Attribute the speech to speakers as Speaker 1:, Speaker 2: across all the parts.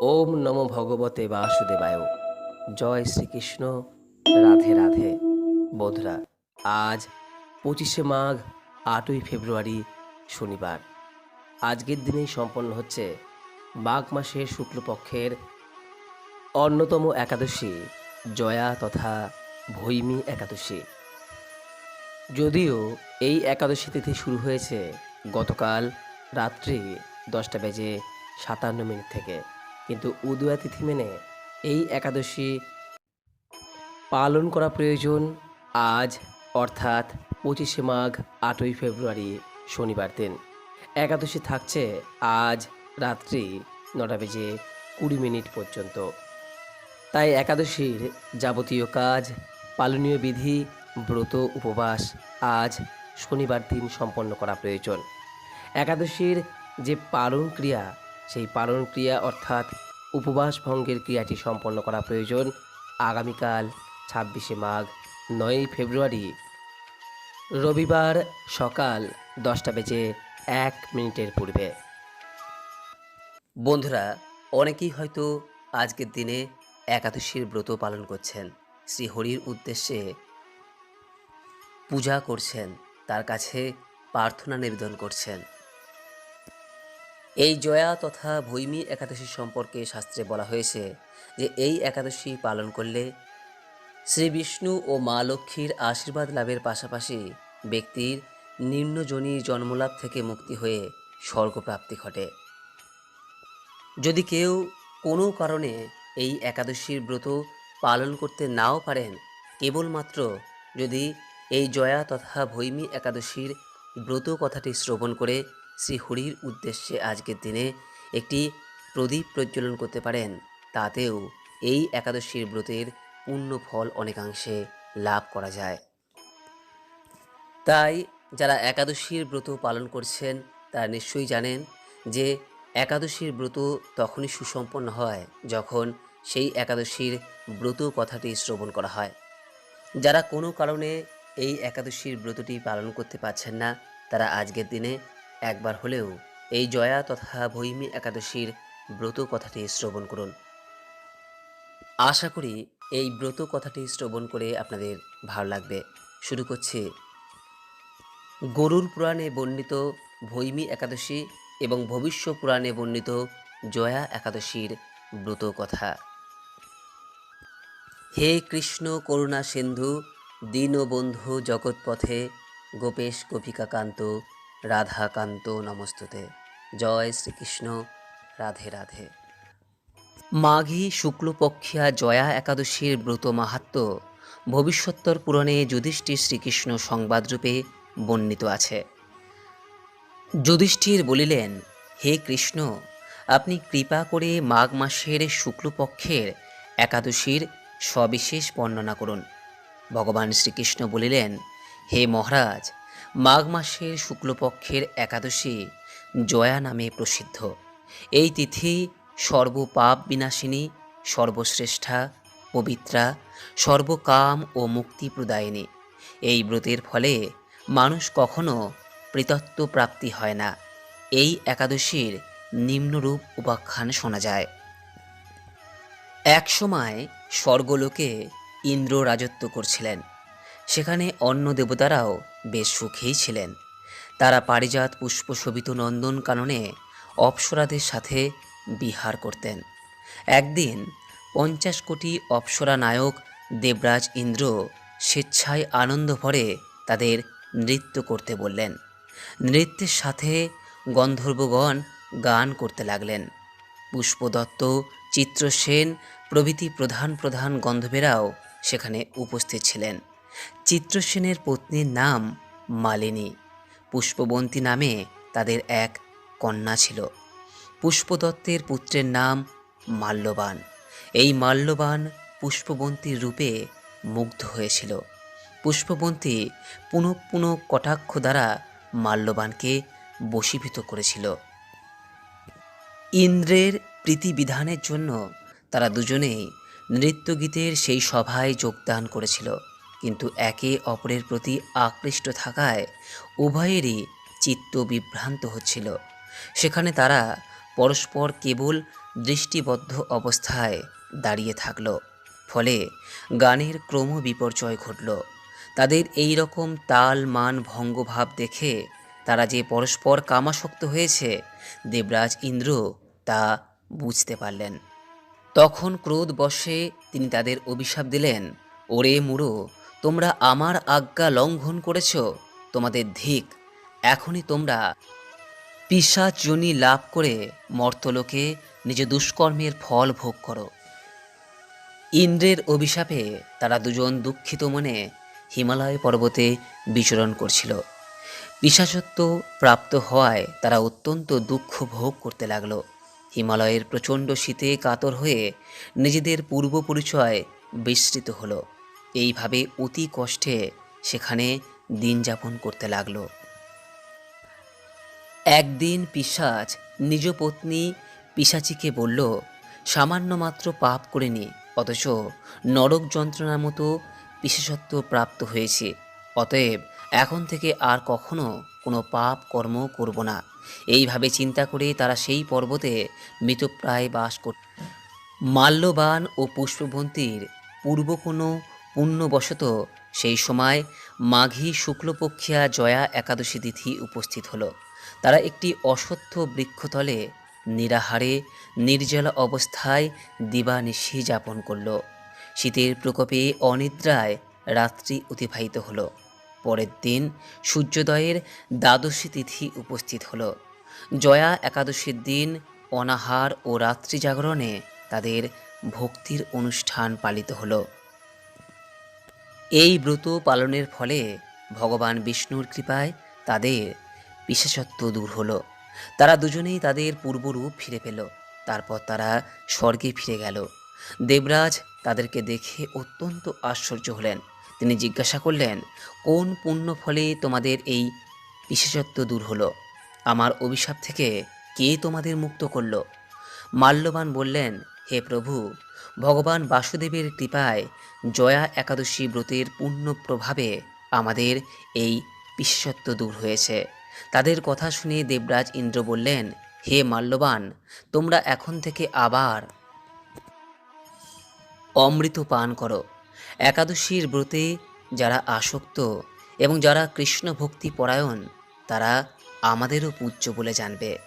Speaker 1: ওম নমো ভগবতে বাসুদেবায়। জয় শ্রীকৃষ্ণ। রাধে রাধে। বন্ধুরা, আজ পঁচিশে মাঘ, আটই ফেব্রুয়ারি, শনিবার। আজকের দিনেই সম্পন্ন হচ্ছে মাঘ মাসের শুক্লপক্ষের অন্যতম একাদশী, জয়া তথা ভৈমী একাদশী। যদিও এই একাদশী তিথি শুরু হয়েছে গতকাল রাত্রি দশটা বেজে সাতান্ন মিনিট থেকে। কিন্তু উদয়া তিথি মেনে এই একাদশী পালন করা প্রয়োজন আজ, অর্থাৎ পঁচিশে মাঘ, আটই ফেব্রুয়ারি, শনিবার দিন। একাদশী থাকছে আজ রাত্রি নটা বেজে কুড়ি মিনিট পর্যন্ত। তাই একাদশীর যাবতীয় কাজ, পালনীয় বিধি, ব্রত, উপবাস আজ শনিবার দিন সম্পন্ন করা প্রয়োজন। একাদশীর যে পালন ক্রিয়া সেই পালন ক্রিয়া অর্থাৎ উপবাস ভঙ্গের ক্রিয়াটি সম্পন্ন করা প্রয়োজন আগামীকাল ছাব্বিশে মাঘ, নয়ই ফেব্রুয়ারি। রবিবার সকাল দশটা বেজে এক মিনিটের পূর্বে। বন্ধুরা, অনেকেই হয়তো আজকের দিনে একাদশীর ব্রত পালন করছেন। শ্রীহরির উদ্দেশ্যে পূজা করছেন, তার কাছে প্রার্থনা নিবেদন করছেন। এই জয়া তথা ভৈমী একাদশী সম্পর্কে শাস্ত্রে বলা হয়েছে যে এই একাদশী পালন করলে শ্রী বিষ্ণু ও মা লক্ষ্মীর আশীর্বাদ লাভের পাশাপাশি ব্যক্তির নিম্নজনী জন্মলাভ থেকে মুক্তি হয়ে স্বর্গপ্রাপ্তি ঘটে। যদি কেউ কোনো কারণে এই একাদশীর ব্রত পালন করতে নাও পারেন, কেবলমাত্র যদি এই জয়া তথা ভৈমী একাদশীর ব্রত কথাটি শ্রবণ করে শ্রী হরির উদ্দেশ্যে আজকের দিনে একটি প্রদীপ প্রজ্বলন করতে পারেন। তাতেও এই একাদশীর ব্রতের পূর্ণ ফল অনেকাংশে লাভ করা যায়। তাই যারা একাদশীর ব্রত পালন করছেন, তারা নিশ্চয়ই জানেন যে একাদশীর ব্রত তখনই সুসম্পন্ন হয় যখন সেই একাদশীর ব্রত কথাটি শ্রবণ করা হয়। যারা কোনো কারণে এই একাদশীর ব্রতটি পালন করতে পারছেন না, তারা আজকের দিনে একবার হলেও এই জয়া তথা ভৈমী একাদশীর ব্রত কথাটি শ্রবণ করুন। আশা করি এই ব্রত কথাটি শ্রবণ করে আপনাদের ভালো লাগবে। শুরু করছি। গরুর পুরাণে বর্ণিত ভৈমী একাদশী এবং ভবিষ্য পুরাণে বর্ণিত জয়া একাদশীর ব্রত কথা। হে কৃষ্ণ করুণা সিন্ধু, দীনবন্ধু জগৎপথে গোপেশ গোপিকাকান্ত রাধাকান্ত নমস্তুতে। জয় শ্রীকৃষ্ণ। রাধে রাধে। মাঘী শুক্লপক্ষিয়া জয়া একাদশীর ব্রত মাহাত্ম ভবিষ্যত্তর পুরাণে যুধিষ্ঠির শ্রীকৃষ্ণ সংবাদরূপে বর্ণিত আছে। যুধিষ্ঠির বলিলেন, হে কৃষ্ণ, আপনি কৃপা করে মাঘ মাসের শুক্লপক্ষের একাদশীর সবিশেষ বর্ণনা করুন। ভগবান শ্রীকৃষ্ণ বলিলেন, হে মহারাজ মাঘ মাসের শুক্লপক্ষের একাদশী জয়া নামে প্রসিদ্ধ। এই তিথি সর্বপাপ বিনাশিনী, সর্বশ্রেষ্ঠা, পবিত্রা, সর্বকাম ও মুক্তি প্রদায়িনী। এই ব্রতের ফলে মানুষ কখনো পৃতত্ব প্রাপ্তি হয় না। এই একাদশীর নিম্নরূপ উপাখ্যান শোনা যায়। একসময় স্বর্গলোকে ইন্দ্র রাজত্ব করছিলেন। সেখানে অন্য দেবতারাও বেশ সুখেই ছিলেন। তারা পারিজাত পুষ্প শোভিত নন্দন কাননে অপ্সরাদের সাথে বিহার করতেন। একদিন পঞ্চাশ কোটি অপ্সরা নায়ক দেবরাজ ইন্দ্র স্বেচ্ছায় আনন্দ ভরে তাদের নৃত্য করতে বললেন। নৃত্যের সাথে গন্ধর্বগণ গান করতে লাগলেন। পুষ্পদত্ত, চিত্রসেন প্রভৃতি প্রধান প্রধান গন্ধবেরাও সেখানে উপস্থিত ছিলেন। চিত্রসেনের পত্নীর নাম মালিনী। পুষ্পবন্তী নামে তাদের এক কন্যা ছিল। পুষ্পদত্তের পুত্রের নাম মাল্যবান। এই মাল্যবান পুষ্পবন্তীর রূপে মুগ্ধ হয়েছিল। পুষ্পবন্তী পুনঃ পুনঃ কটাক্ষ দ্বারা মাল্যবানকে বশীভূত করেছিল। ইন্দ্রের প্রীতিবিধানের জন্য তারা দুজনেই নৃত্যগীতের সেই সভায় যোগদান করেছিল। কিন্তু একে অপরের প্রতি আকৃষ্ট থাকায় উভয়েরই চিত্ত বিভ্রান্ত হচ্ছিল। সেখানে তারা পরস্পর কেবল দৃষ্টিবদ্ধ অবস্থায় দাঁড়িয়ে থাকল। ফলে গানের ক্রম বিপর্যয় ঘটল। তাদের এই রকম তাল মান ভঙ্গভাব দেখে তারা যে পরস্পর কামাসক্ত হয়েছে, দেবরাজ ইন্দ্র তা বুঝতে পারলেন। তখন ক্রোধ বশে তিনি তাদের অভিশাপ দিলেন, ওরে মুড়ো তোমরা আমার আজ্ঞা লঙ্ঘন করেছ, তোমাদের ধিক। এখনই তোমরা পিসাচজনী লাভ করে মর্তলোকে নিজ দুষ্কর্মের ফল ভোগ করো। ইন্দ্রের অভিশাপে তারা দুজন দুঃখিত মনে হিমালয় পর্বতে বিচরণ করছিল। পিসাচত্ব প্রাপ্ত হওয়ায় তারা অত্যন্ত দুঃখ ভোগ করতে লাগল। হিমালয়ের প্রচণ্ড শীতে কাতর হয়ে নিজেদের পূর্ব পরিচয় বিস্তৃত হলো। এইভাবে অতি কষ্টে সেখানে দিন যাপন করতে লাগল। একদিন পিশাচ নিজ পত্নী পিশাচিকে বলল, সামান্য মাত্র পাপ করিনি অথচ নরক যন্ত্রণার মতো বিশেষত্ব প্রাপ্ত হয়েছে। অতএব এখন থেকে আর কখনো কোনো পাপ কর্ম করব না। এইভাবে চিন্তা করে তারা সেই পর্বতে মৃতপ্রায় বাস কর মাল্যবান ও পুষ্পবন্তীর পূর্ব কোনো পুণ্যবশত সেই সময় মাঘী শুক্লপক্ষিয়া জয়া একাদশী তিথি উপস্থিত হলো। তারা একটি অসত্য বৃক্ষতলে নিরাহারে, নির্জলা অবস্থায় দিবানিশি যাপন করল। শীতের প্রকোপে অনিদ্রায় রাত্রি অতিবাহিত হলো। পরের দিন সূর্যোদয়ের দ্বাদশী তিথি উপস্থিত হলো। জয়া একাদশীর দিন অনাহার ও রাত্রি জাগরণে তাদের ভক্তির অনুষ্ঠান পালিত হলো। এই ব্রত পালনের ফলে ভগবান বিষ্ণুর কৃপায় তাদের বিশেষত্ব দূর হলো। তারা দুজনেই তাদের পূর্বরূপ ফিরে পেল। তারপর তারা স্বর্গে ফিরে গেল। দেবরাজ তাদেরকে দেখে অত্যন্ত আশ্চর্য হলেন। তিনি জিজ্ঞাসা করলেন, কোন পুণ্য ফলে তোমাদের এই বিশেষত্ব দূর হলো? আমার অভিশাপ থেকে কে তোমাদের মুক্ত করল? মাল্যবান বললেন হে প্রভু, ভগবান বাসুদেবের কৃপায় জয়া একাদশী ব্রতের পূর্ণ প্রভাবে আমাদের এই বিশেষত্ব দূর হয়েছে। তাদের কথা শুনে দেবরাজ ইন্দ্র বললেন, হে মাল্যবান, তোমরা এখন থেকে আবার অমৃত পান করো। একাদশীর ব্রতে যারা আসক্ত এবং যারা কৃষ্ণ ভক্তি পরায়ণ, তারা আমাদেরও পূজ্য বলে জানবে।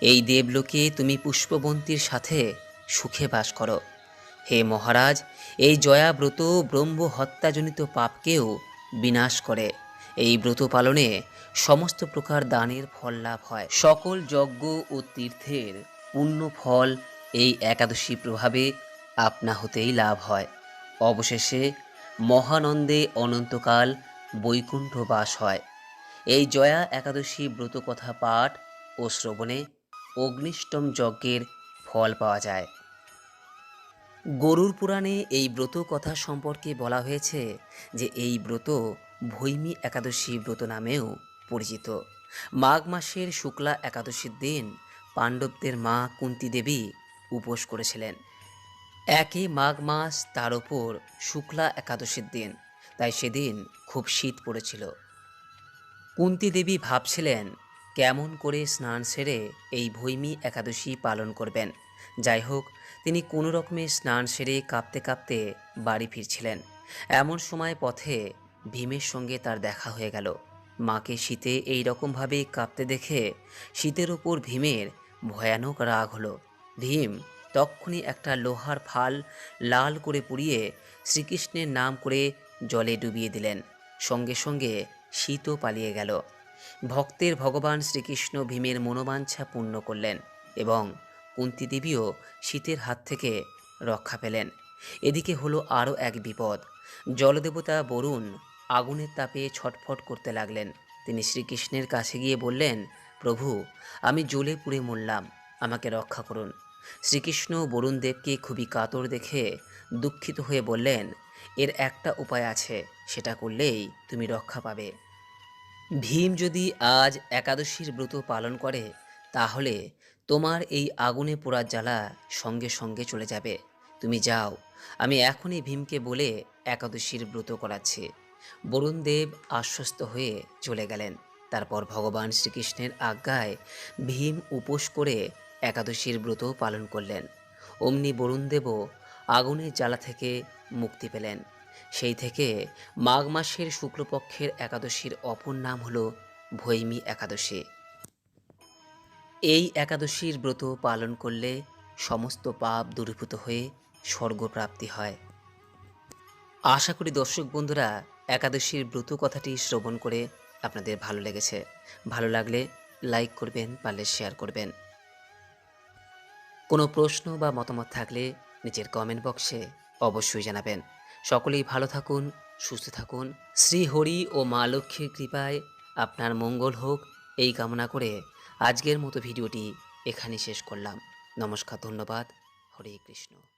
Speaker 1: এই দেবলোকে তুমি পুষ্পবন্তীর সাথে সুখে বাস করো। হে মহারাজ, এই জয়া ব্রত ব্রহ্ম হত্যাজনিত পাপকেও বিনাশ করে। এই ব্রত পালনে সমস্ত প্রকার দানের ফল লাভ হয়। সকল যজ্ঞ ও তীর্থের পূর্ণ ফল এই একাদশী প্রভাবে আপনা হতেই লাভ হয়। অবশেষে মহানন্দে অনন্তকাল বৈকুণ্ঠ বাস হয়। এই জয়া একাদশী ব্রত কথা পাঠ ও শ্রবণে অগ্নিষ্টম যজ্ঞের ফল পাওয়া যায়। গরুর পুরাণে এই ব্রত কথা সম্পর্কে বলা হয়েছে যে এই ব্রত ভৈমী একাদশী ব্রত নামেও পরিচিত। মাঘ মাসের শুক্লা একাদশীর দিন পাণ্ডবদের মা কুন্তি দেবী উপোস করেছিলেন। একে মাঘ মাস, তার ওপর শুক্লা একাদশীর দিন, তাই সেদিন খুব শীত পড়েছিল। কুন্তি দেবী ভাবছিলেন, কেমন করে স্নান সেরে এই ভৈমী একাদশী পালন করবেন? যাই হোক তিনি কোনো রকমে স্নান সেরে কাঁপতে কাঁপতে বাড়ি ফিরছিলেন। এমন সময় পথে ভীমের সঙ্গে তার দেখা হয়ে গেল। মাকে শীতে এই রকমভাবে কাঁপতে দেখে শীতের ওপর ভীমের ভয়ানক রাগ হলো। ভীম তক্ষুনি একটা লোহার ফাল লাল করে পুড়িয়ে শ্রীকৃষ্ণের নাম করে জলে ডুবিয়ে দিলেন। সঙ্গে সঙ্গে শীতও পালিয়ে গেল। ভক্তের ভগবান শ্রীকৃষ্ণ ভীমের মনোবাঞ্ছা পূর্ণ করলেন এবং কুন্তি দেবীও শীতের হাত থেকে রক্ষা পেলেন। এদিকে হলো আরও এক বিপদ। জলদেবতা বরুণ আগুনের তাপে ছটফট করতে লাগলেন। তিনি শ্রীকৃষ্ণের কাছে গিয়ে বললেন, প্রভু, আমি জ্বলে পুড়ে মরলাম, আমাকে রক্ষা করুন। শ্রীকৃষ্ণ বরুণ দেবকে খুবই কাতর দেখে দুঃখিত হয়ে বললেন, এর একটা উপায় আছে, সেটা করলেই তুমি রক্ষা পাবে। ভীম যদি আজ একাদশীর ব্রত পালন করে, তাহলে তোমার এই আগুনে পোড়ার জ্বালা সঙ্গে সঙ্গে চলে যাবে। তুমি যাও। আমি এখনই ভীমকে বলে একাদশীর ব্রত করাচ্ছি। বরুণদেব আশ্বস্ত হয়ে চলে গেলেন। তারপর ভগবান শ্রীকৃষ্ণের আজ্ঞায় ভীম উপোস করে একাদশীর ব্রত পালন করলেন। অমনি বরুণদেবও আগুনের জ্বালা থেকে মুক্তি পেলেন। সেই থেকে মাঘ মাসের শুক্লপক্ষের একাদশীর অপর নাম হল ভৈমী একাদশী। এই একাদশীর ব্রত পালন করলে সমস্ত পাপ দূরীভূত হয়ে স্বর্গপ্রাপ্তি হয়। আশা করি দর্শক বন্ধুরা, একাদশীর ব্রত কথাটি শ্রবণ করে আপনাদের ভালো লেগেছে। ভালো লাগলে লাইক করবেন, পারলে শেয়ার করবেন। কোনো প্রশ্ন বা মতামত থাকলে নিচের কমেন্ট বক্সে অবশ্যই জানাবেন। সকলেই ভালো থাকুন, সুস্থ থাকুন। শ্রী হরি ও মা লক্ষ্মীর কৃপায় আপনার মঙ্গল হোক, এই কামনা করে আজকের মতো ভিডিওটি এখানে শেষ করলাম। নমস্কার ধন্যবাদ। হরে কৃষ্ণ।